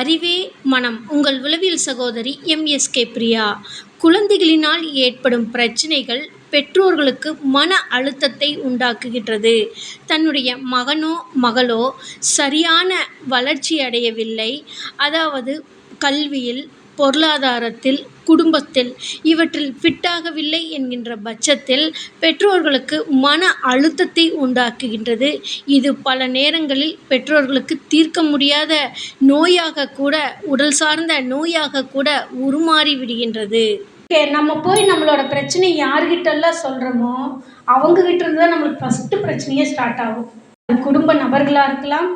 அறிவே மனம். உங்கள் உளவியல் சகோதரி எம்எஸ்கே பிரியா. குழந்தைகளினால் ஏற்படும் பிரச்சனைகள் பெற்றோர்களுக்கு மன அழுத்தத்தை உண்டாக்குகின்றது. தன்னுடைய மகனோ மகளோ சரியான வளர்ச்சி அடையவில்லை அதாவது கல்வியில் பொருளாதாரத்தில் குடும்பத்தில் இவற்றில் ஃபிட்டாகவில்லை என்கின்ற பட்சத்தில் பெற்றோர்களுக்கு மன அழுத்தத்தை உண்டாக்குகின்றது. இது பல நேரங்களில் பெற்றோர்களுக்கு தீர்க்க முடியாத நோயாக கூட உடல் சார்ந்த நோயாக கூட உருமாறி விடுகின்றது. நம்ம போய் நம்மளோட பிரச்சனை யார்கிட்டலாம் சொல்கிறோமோ அவங்கக்கிட்ட இருந்து தான் நம்மளுக்கு ஃபஸ்ட்டு பிரச்சனையே ஸ்டார்ட் ஆகும். குடும்ப நபர்களாக இருக்கலாம்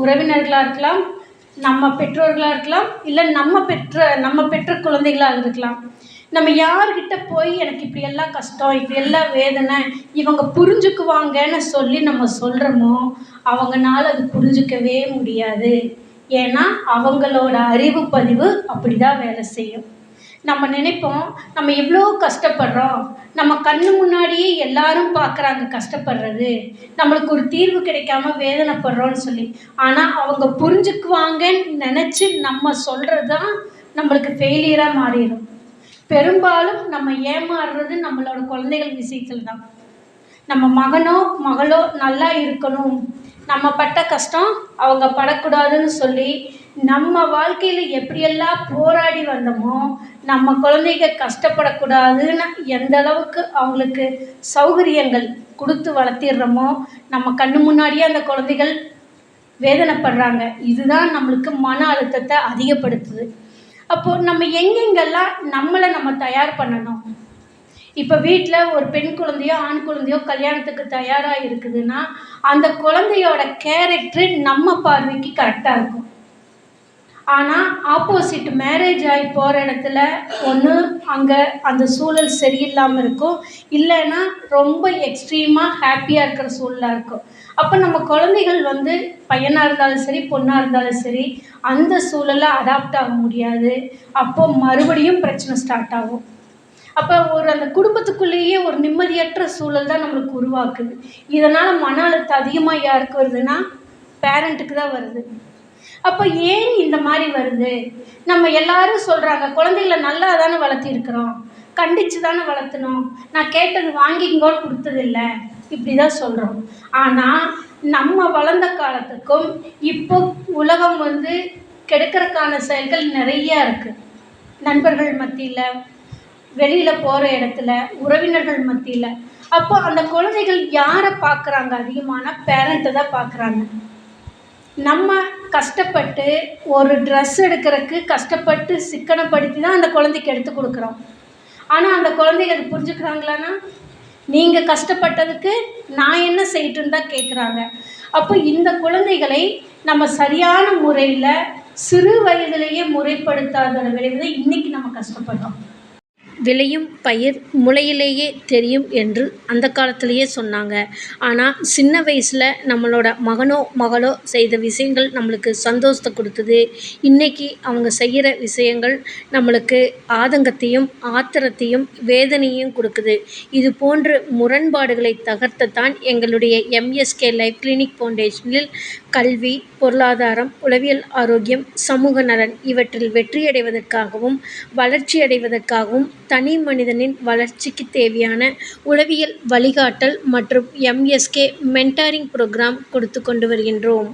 உறவினர்களாக இருக்கலாம் நம்ம பெற்றோர்களாக இருக்கலாம் இல்லை நம்ம பெற்ற நம்ம பெற்ற குழந்தைகளாக இருக்கலாம் நம்ம யார்கிட்ட போய் எனக்கு இப்படி எல்லாம் கஷ்டம் இப்படி எல்லாம் வேதனை இவங்க புரிஞ்சுக்குவாங்கன்னு சொல்லி நம்ம சொல்கிறோமோ அவங்கனால அது புரிஞ்சுக்கவே முடியாது. ஏன்னா அவங்களோட அறிவு பதிவு அப்படி தான் வேலை செய்யும். நம்ம நினைப்போம் நம்ம எவ்வளோ கஷ்டப்படுறோம் நம்ம கண்ணு முன்னாடியே எல்லாரும் பார்க்குறாங்க கஷ்டப்படுறது. நம்மளுக்கு ஒரு தீர்வு கிடைக்காம வேதனைப்படுறோன்னு சொல்லி. ஆனால் அவங்க புரிஞ்சுக்குவாங்கன்னு நினச்சி நம்ம சொல்கிறது தான் நம்மளுக்கு ஃபெயிலியராக மாறிடும். பெரும்பாலும் நம்ம ஏமாறுறது நம்மளோட குழந்தைகள் விஷயத்தில் தான் நம்ம மகனோ மகளோ நல்லா இருக்கணும். நம்ம பட்ட கஷ்டம் அவங்க படக்கூடாதுன்னு சொல்லி நம்ம வாழ்க்கையில் எப்படியெல்லாம் போராடி வந்தோமோ நம்ம குழந்தைங்க கஷ்டப்படக்கூடாதுன்னு எந்த அளவுக்கு அவங்களுக்கு சௌகரியங்கள் கொடுத்து வளர்த்திடுறோமோ நம்ம கண்ணு முன்னாடியே அந்த குழந்தைகள் வேதனைப்படுறாங்க. இதுதான் நம்மளுக்கு மன அழுத்தத்தை அதிகப்படுத்துது. அப்போது நம்ம எங்கெங்கெல்லாம் நம்மளை நம்ம தயார் பண்ணணும்? இப்போ வீட்டில் ஒரு பெண் குழந்தையோ ஆண் குழந்தையோ கல்யாணத்துக்கு தயாராக இருக்குதுன்னா அந்த குழந்தையோட கேரக்டர் நம்ம பார்வைக்கு கரெக்டாக இருக்கும். ஆனால் ஆப்போசிட் மேரேஜ் ஆகி போகிற இடத்துல ஒன்று அங்கே அந்த சூழல் சரியில்லாமல் இருக்கும். இல்லைன்னா ரொம்ப எக்ஸ்ட்ரீமாக ஹாப்பியாக இருக்கிற சூழலாக இருக்கும். அப்போ நம்ம குழந்தைகள் வந்து பையனாக இருந்தாலும் சரி பொண்ணாக இருந்தாலும் சரி அந்த சூழலை அடாப்ட் ஆக முடியாது. அப்போ மறுபடியும் பிரச்சனை ஸ்டார்ட் ஆகும். அப்போ ஒரு அந்த குடும்பத்துக்குள்ளேயே ஒரு நிம்மதியற்ற சூழல் தான் நம்மளுக்கு உருவாக்குது. இதனால் மன அழுத்தம் அதிகமாக யாருக்கு வருதுன்னா பேரண்ட்டுக்கு தான் வருது. அப்போ ஏன் இந்த மாதிரி வருது? நம்ம எல்லாரும் சொல்கிறாங்க குழந்தைகளை நல்லா தானே வளர்த்திருக்கிறோம். கண்டித்து தானே வளர்த்தணும். நான் கேட்டது வாங்கிங்கோன்னு கொடுத்ததில்ல. இப்படி தான் சொல்கிறோம் ஆனால் நம்ம வளர்ந்த காலத்துக்கும் இப்போ உலகம் வந்து கெடுக்கிறதுக்கான செயல்கள் நிறையா இருக்குது நண்பர்கள் மத்தியில் வெளியில் போகிற இடத்துல உறவினர்கள் மத்தியில். அப்போ அந்த குழந்தைகள் யாரை பார்க்குறாங்க அதிகமான? பேரண்ட்டை தான் பார்க்குறாங்க. நம்ம கஷ்டப்பட்டு ஒரு ட்ரெஸ் எடுக்கிறதுக்கு கஷ்டப்பட்டு சிக்கனப்படுத்தி தான் அந்த குழந்தைக்கு எடுத்து கொடுக்குறோம். ஆனால் அந்த குழந்தைங்க அது புரிஞ்சுக்கிறாங்களான்னா நீங்கள் கஷ்டப்பட்டதுக்கு நான் என்ன செய்யட்டுன்னு தான் கேட்குறாங்க அப்போ இந்த குழந்தைகளை நம்ம சரியான முறையில் சிறு வயதிலேயே முறைப்படுத்தாத விளைவு தான் இன்றைக்கி நம்ம கஷ்டப்படுறோம். விளையும் பயிர் முளையிலேயே தெரியும் என்று அந்த காலத்திலேயே சொன்னாங்க. ஆனால் சின்ன வயசில் நம்மளோட மகனோ மகளோ செய்த விஷயங்கள் நம்மளுக்கு சந்தோஷத்தை கொடுத்தது. இன்றைக்கி அவங்க செய்கிற விஷயங்கள் நம்மளுக்கு ஆதங்கத்தையும் ஆத்திரத்தையும் வேதனையும் கொடுக்குது. இது போன்ற முரண்பாடுகளை தகர்த்தத்தான் எங்களுடைய எம்எஸ்கே லைஃப் கிளினிக் ஃபவுண்டேஷனில் கல்வி பொருளாதாரம் உளவியல் ஆரோக்கியம் சமூக நலன் இவற்றில் வெற்றியடைவதற்காகவும் வளர்ச்சியடைவதற்காகவும் தனி மனிதனின் வளர்ச்சிக்கு தேவையான உளவியல் வழிகாட்டல் மற்றும் எம்எஸ்கே மென்டாரிங் ப்ரோக்ராம் கொடுத்து கொண்டு வருகின்றோம்.